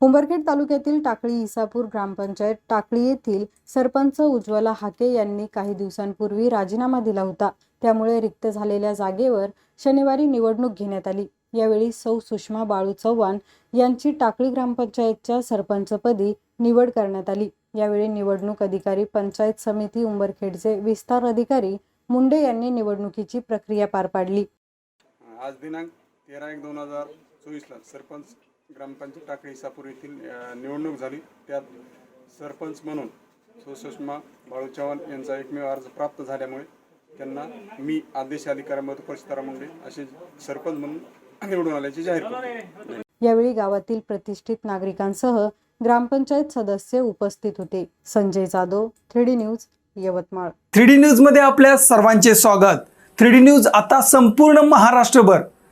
उंबरखेड तालुक्यातील टाकळी इसापूर ग्रामपंचायत टाकळी येथील सरपंच उज्ज्वला हाके यांनी काही दिवसांपूर्वी राजीनामा दिला होता. त्यामुळे रिक्त झालेल्या जागेवर शनिवारी निवडणूक घेण्यात आली. यावेळी सौ सुषमा बाळू चव्हाण यांची टाकळी ग्रामपंचायतच्या सरपंचपदी निवड करण्यात आली. यावेळी निवडणूक अधिकारी पंचायत समिती उंबरखेडचे विस्तार अधिकारी मुंडे यांनी निवडणुकीची प्रक्रिया पार पाडली. आज दिनांक तेरा एक दोन हजार चोवीसला सरपंच ग्रामपंचायत टाकळी इसापूर येथील निवडणूक झाली. त्यात सरपंच म्हणून सुषमा बाळू चव्हाण यांचा एकमेव अर्ज प्राप्त झाल्यामुळे त्यांना मी आदेश अधिकारी मधु परिस्तारा मुंडे असे सरपंच म्हणून निवडून आल्याचे जाहीर यावेळी गावातील प्रतिष्ठित नागरिकांसह ग्रामपंचायत सदस्य उपस्थित होते. Sanjay Jadhav three news Yavatmal. Three D न्यूजमध्ये आपल्या सर्वांचे स्वागत. थ्री डी न्यूज आता संपूर्ण महाराष्ट्रभर.